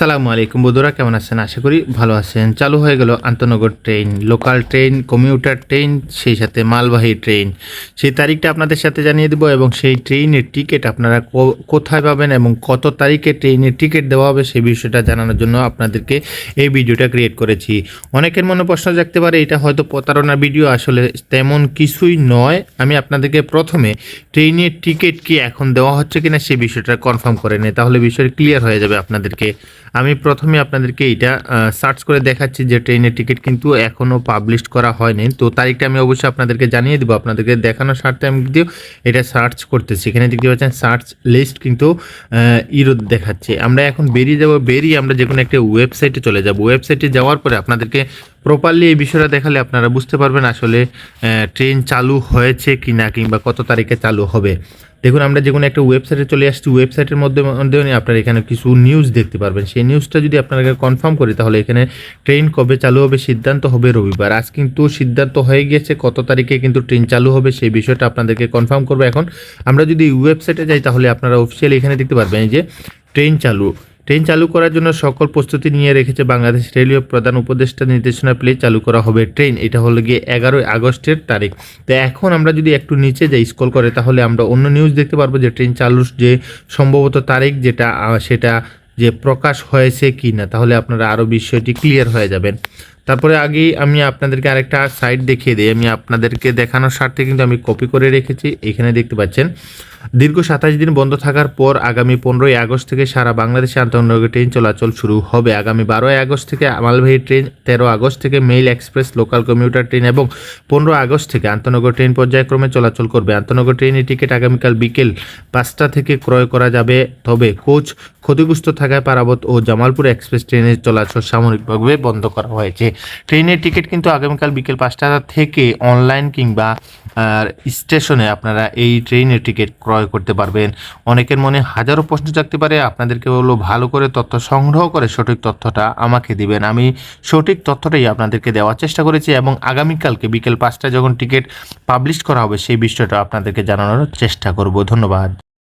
আসসালামু আলাইকুম বন্ধুরা, কেমন আছেন? আশা করি ভালো আছেন। চালু হয়ে গেল আন্তনগর train, local train, commuter train, সেই সাথে মালবাহী ট্রেন। সেই তারিখটা আপনাদের সাথে জানিয়ে দেবো এবং সেই ট্রেনের টিকিট আপনারা কোথায় পাবেন এবং কত তারিখে ট্রেনের টিকিট দেওয়া হবে সেই বিষয়টা জানানোর জন্য আপনাদেরকে এই ভিডিওটা ক্রিয়েট করেছি। অনেকের মনে প্রশ্ন জাগতে পারে, এটা হয়তো প্রতারণার ভিডিও, আসলে তেমন কিছুই নয়। আমি আপনাদেরকে প্রথমে ট্রেনের টিকিট কি এখন দেওয়া হচ্ছে কিনা সেই বিষয়টা কনফার্ম করে নেই, তাহলে বিষয়টা ক্লিয়ার হয়ে যাবে আপনাদেরকে। আমি প্রথমে আপনাদেরকে এটা সার্চ করে দেখাচ্ছি যে ট্রেনের টিকিট কিন্তু এখনও পাবলিশ করা হয়নি। তো তারিখটা আমি অবশ্যই আপনাদেরকে জানিয়ে দেবো, আপনাদেরকে দেখানোর স্বার্থে আমি কিন্তু এটা সার্চ করতেছি। এখানে দেখতে পাচ্ছেন সার্চ লিস্ট কিন্তু ইরোদ দেখাচ্ছে। আমরা এখন বেরিয়ে যাব, বেরিয়ে আমরা যে কোনো একটা ওয়েবসাইটে চলে যাব। ওয়েবসাইটে যাওয়ার পরে আপনাদেরকে প্রপারলি এই বিষয়টা দেখালে আপনারা বুঝতে পারবেন আসলে ট্রেন চালু হয়েছে কি না কিংবা কত তারিখে চালু হবে। দেখুন, আমরা যে কোনো একটা ওয়েবসাইটে চলে আসছি ওয়েবসাইটের মধ্যে মধ্যেও আপনারা এখানে কিছু নিউজ দেখতে পারবেন। সেই নিউজটা যদি আপনারা কনফার্ম করি, তাহলে এখানে ট্রেন কবে চালু হবে, সিদ্ধান্ত হবে রবিবার। আজ কিন্তু সিদ্ধান্ত হয়ে গিয়েছে কত তারিখে কিন্তু ট্রেন চালু হবে, সেই বিষয়টা আপনাদেরকে কনফার্ম করব এখন। আমরা যদি ওয়েবসাইটে যাই, তাহলে আপনারা অফিসিয়ালি এখানে দেখতে পারবেন যে ট্রেন চালু। ট্রেন চালু করার জন্য সকল প্রস্তুতি নিয়ে রেখেছে বাংলাদেশ রেলওয়ে প্রধান উপদেষ্টা নির্দেশনা পেলে চালু করা হবে ট্রেন। এটা হলো গিয়ে এগারোই আগস্টের তারিখ। তো এখন আমরা যদি একটু নিচে যাই স্কল করে, তাহলে আমরা অন্য নিউজ দেখতে পারব যে ট্রেন চালুর যে সম্ভবত তারিখ, যেটা সেটা যে প্রকাশ হয়েছে কি না তাহলে আপনারা আরও বিষয়টি ক্লিয়ার হয়ে যাবেন। তারপরে আগেই আমি আপনাদেরকে আরেকটা সাইট দেখিয়ে দিই। আমি আপনাদেরকে দেখানোর স্বার্থে কিন্তু আমি কপি করে রেখেছি। এখানে দেখতে পাচ্ছেন দীর্ঘ সাতাশ দিন বন্ধ থাকার পর আগামী পনেরোই আগস্ট থেকে সারা বাংলাদেশে আন্তনগর ট্রেন চলাচল শুরু হবে। আগামী বারোই আগস্ট থেকে মালবাহী ট্রেন, তেরো আগস্ট থেকে mail express, local commuter train এবং পনেরো আগস্ট থেকে আন্তনগর ট্রেন পর্যায়ক্রমে চলাচল করবে। আন্তনগর ট্রেনের টিকিট আগামীকাল বিকেল পাঁচটা থেকে ক্রয় করা যাবে। তবে কোচ ক্ষতিগ্রস্ত থাকায় পারাবত ও জামালপুর এক্সপ্রেস ট্রেনের চলাচল সাময়িকভাবে বন্ধ করা হয়েছে। ট্রেনের টিকিট কিন্তু আগামীকাল বিকেল পাঁচটা থেকে অনলাইন কিংবা আর স্টেশনে আপনারা এই ট্রেনের টিকিট ক্রয় করতে পারবেন। অনেকের মনে হাজারো প্রশ্ন থাকতে পারে, আপনাদেরকে বলব ভালো করে তথ্য সংগ্রহ করে সঠিক তথ্যটা আমাকে দিবেন। আমি সঠিক তথ্যটাই আপনাদেরকে দেওয়ার চেষ্টা করেছি এবং আগামীকালকে বিকেল পাঁচটায় যখন টিকিট পাবলিশ করা হবে, সেই বিষয়টা আপনাদেরকে জানানোর চেষ্টা করব। ধন্যবাদ।